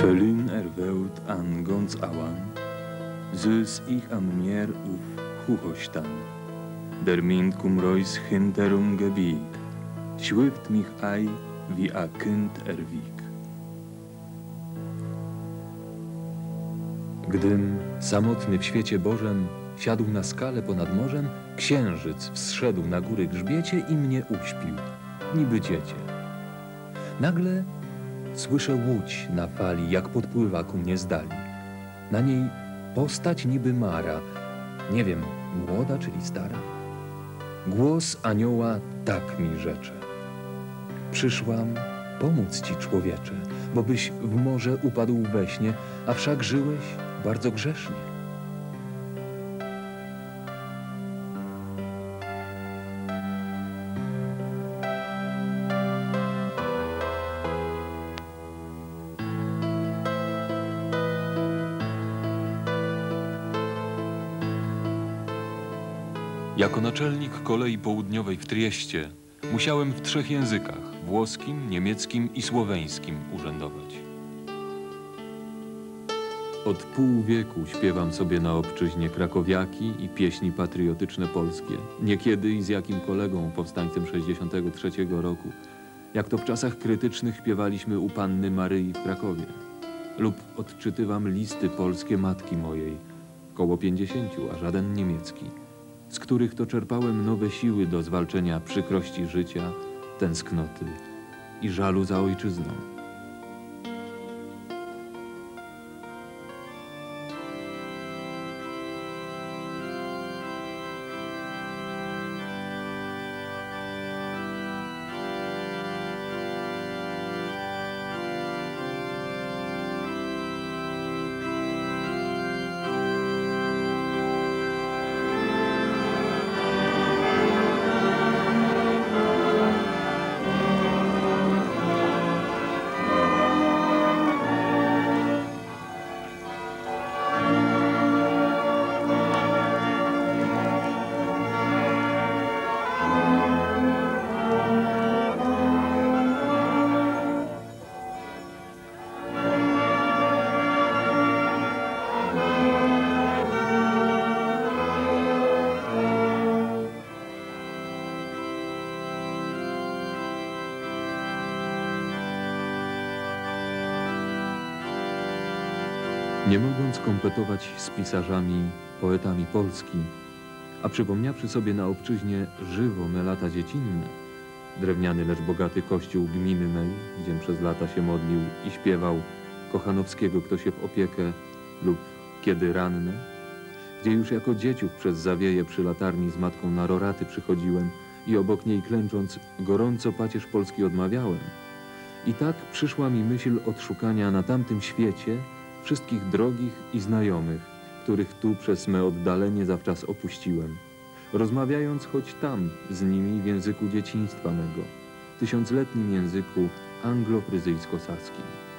Fölün erwählt an ganz awan, süß ich an mir uf Huchostan, der Mind cum reus hinterum gebieg, schwift mich ei wie a Kind erwieg. Gdym, samotny w świecie Bożem, siadł na skale ponad morzem, księżyc wzszedł na góry grzbiecie i mnie uśpił, niby dziecię. Nagle słyszę łódź na fali, jak podpływa ku mnie z dali. Na niej postać niby Mara, nie wiem, młoda czyli stara. Głos anioła tak mi rzecze. Przyszłam pomóc ci, człowiecze, bo byś w morze upadł we śnie, a wszak żyłeś bardzo grzesznie. Jako naczelnik kolei południowej w Trieście musiałem w trzech językach włoskim, niemieckim i słoweńskim urzędować. Od pół wieku śpiewam sobie na obczyźnie krakowiaki i pieśni patriotyczne polskie. Niekiedy i z jakim kolegą, powstańcem 63 roku, jak to w czasach krytycznych śpiewaliśmy u panny Maryi w Krakowie. Lub odczytywam listy polskie matki mojej, koło pięćdziesięciu, a żaden niemiecki, z których to czerpałem nowe siły do zwalczenia przykrości życia, tęsknoty i żalu za ojczyzną. Nie mogąc kompetować z pisarzami, poetami Polski, a przypomniawszy sobie na obczyźnie żywo me lata dziecinne, drewniany lecz bogaty kościół gminy mej, gdziem przez lata się modlił i śpiewał Kochanowskiego kto się w opiekę lub Kiedy ranne, gdzie już jako dzieciów przez zawieje przy latarni z matką na roraty przychodziłem i obok niej klęcząc gorąco pacierz polski odmawiałem. I tak przyszła mi myśl odszukania na tamtym świecie wszystkich drogich i znajomych, których tu przez me oddalenie zawczas opuściłem, rozmawiając choć tam z nimi w języku dzieciństwa mego, tysiącletnim języku anglo-fryzyjsko-saskim.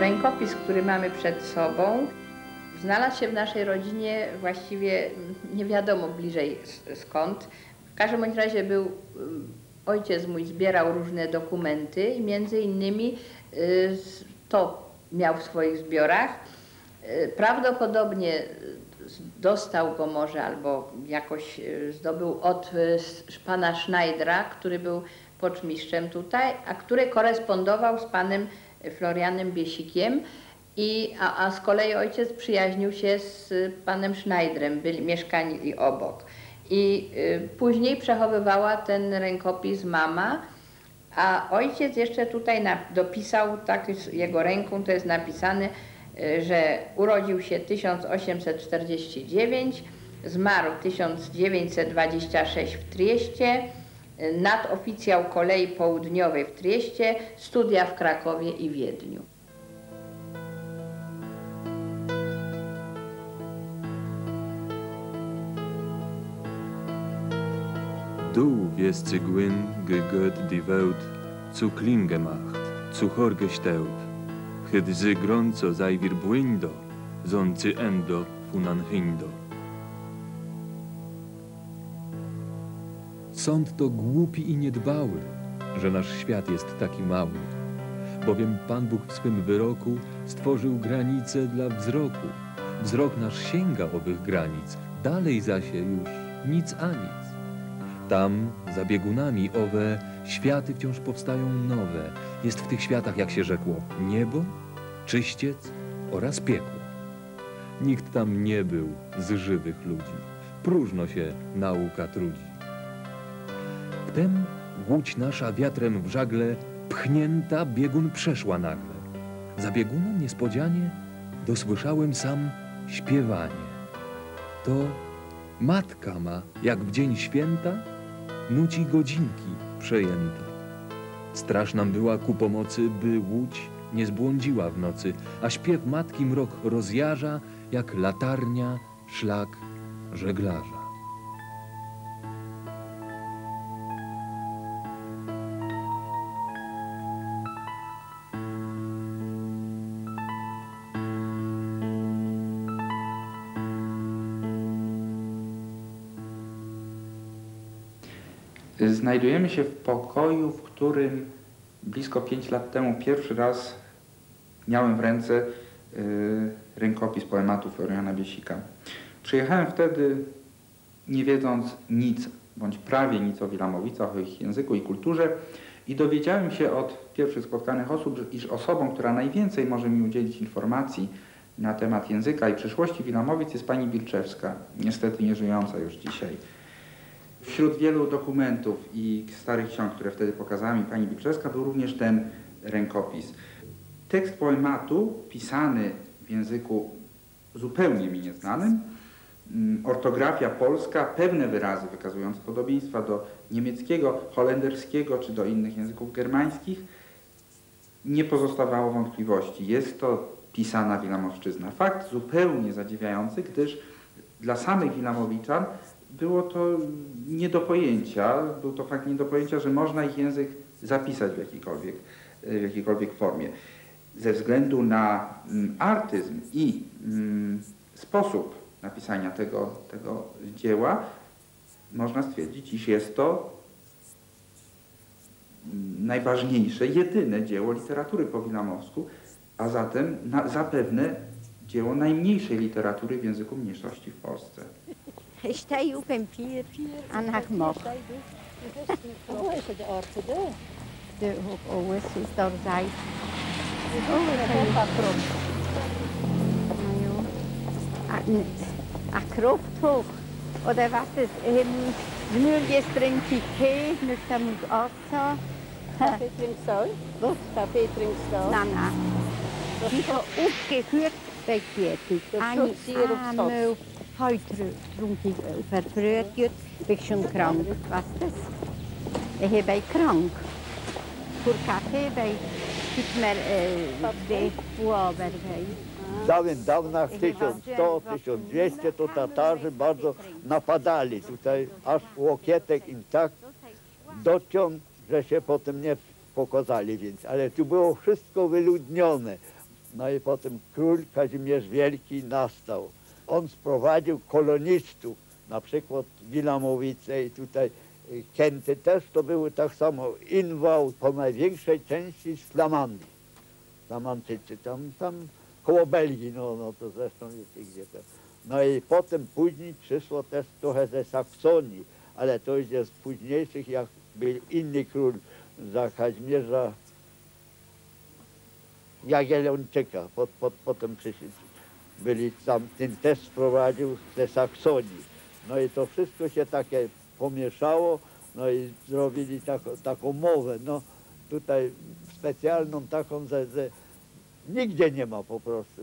Rękopis, który mamy przed sobą, znalazł się w naszej rodzinie właściwie nie wiadomo bliżej skąd. W każdym bądź razie był, mm, ojciec mój zbierał różne dokumenty i między innymi y, to miał w swoich zbiorach. Y, Prawdopodobnie y, dostał go może albo jakoś y, zdobył od y, pana Schneidera, który był poczmistrzem tutaj, a który korespondował z panem Florianem Biesikiem. I, a, a z kolei ojciec przyjaźnił się z y, panem Schneiderem, byli mieszkali obok. I y, później przechowywała ten rękopis mama, a ojciec jeszcze tutaj na, dopisał, tak jego ręką to jest napisane, y, że urodził się 1849, zmarł 1926 w Trieście, nadoficjał kolei południowej w Trieście, studia w Krakowie i Wiedniu. Du wirst sie gwyn gegött die Welt zu Klim gemacht, zu Chor gestellt. Chyd sie gronzo sei wir błyndo, soncy endo funan hindo. Sąd to głupi i niedbały, że nasz świat jest taki mały. Bowiem Pan Bóg w swym wyroku stworzył granice dla wzroku. Wzrok nasz sięga owych granic, dalej zasie już nic a nic. Tam, za biegunami owe, światy wciąż powstają nowe. Jest w tych światach, jak się rzekło, niebo, czyściec oraz piekło. Nikt tam nie był z żywych ludzi. Próżno się nauka trudzi. Wtem łódź nasza wiatrem w żagle pchnięta biegun przeszła nagle. Za biegunem niespodzianie dosłyszałem sam śpiewanie. To matka ma, jak w dzień święta, nuci godzinki przejęta. Straż nam była ku pomocy, by łódź nie zbłądziła w nocy, a śpiew matki mrok rozjarza, jak latarnia szlak żeglarza. Znajdujemy się w pokoju, w którym blisko 5 lat temu pierwszy raz miałem w ręce y, rękopis poematu Floriana Biesika. Przyjechałem wtedy nie wiedząc nic, bądź prawie nic o Wilamowicach, o ich języku i kulturze i dowiedziałem się od pierwszych spotkanych osób, iż osobą, która najwięcej może mi udzielić informacji na temat języka i przyszłości Wilamowic jest pani Bilczewska, niestety nie żyjąca już dzisiaj. Wśród wielu dokumentów i starych ksiąg, które wtedy pokazała mi pani Bilczewska, był również ten rękopis. Tekst poematu pisany w języku zupełnie mi nieznanym, mm, ortografia polska, pewne wyrazy wykazujące podobieństwa do niemieckiego, holenderskiego czy do innych języków germańskich, nie pozostawało wątpliwości. Jest to pisana Wilamowszczyzna. Fakt zupełnie zadziwiający, gdyż dla samych Wilamowiczan było to nie do pojęcia, był to fakt nie do pojęcia, że można ich język zapisać w jakiejkolwiek, w jakiejkolwiek formie. Ze względu na mm, artyzm i mm, sposób napisania tego, tego dzieła, można stwierdzić, iż jest to mm, najważniejsze, jedyne dzieło literatury po wilamowsku, a zatem na, zapewne dzieło najmniejszej literatury w języku mniejszości w Polsce. Ich stehe auf dem Pier und ich mache. Wo oh, ist der Arzt da? Der auf alles aus der Seite. Oh, okay. Ein Krafthoch. Oder was ist es? Nur jetzt trinke ich Tee, nicht damit Wasser. Kaffee trinkst du auch? Was? Kaffee trinkst du auch? Nein, nein. Ich habe aufgeführt, bei Fertig. Das ist auf bin ich schon krank. Was das? Ich bin krank. Äh, die Buaber. W dawien dawnych 1100, 1200 to Tatarzy bardzo napadali tutaj, aż Łokietek im tak dociął, że się potem nie pokazali więc, ale tu było wszystko wyludnione. No i potem król Kazimierz Wielki nastał. On sprowadził kolonistów, na przykład Wilamowice i tutaj y, Kęty też to były tak samo inwał po największej części z Flamandii. Flamantycy, tam, tam koło Belgii, no, no to zresztą wiecie gdzie to. No i potem później przyszło też trochę ze Saksonii, ale to już jest z późniejszych, jak był inny król za Kazimierza Jagiellończyka, pod, pod, potem przyszli, byli tam, ten też sprowadził ze Saksonii. No i to wszystko się takie pomieszało, no i zrobili taką, taką mowę, no tutaj specjalną taką, że, że nigdzie nie ma po prostu.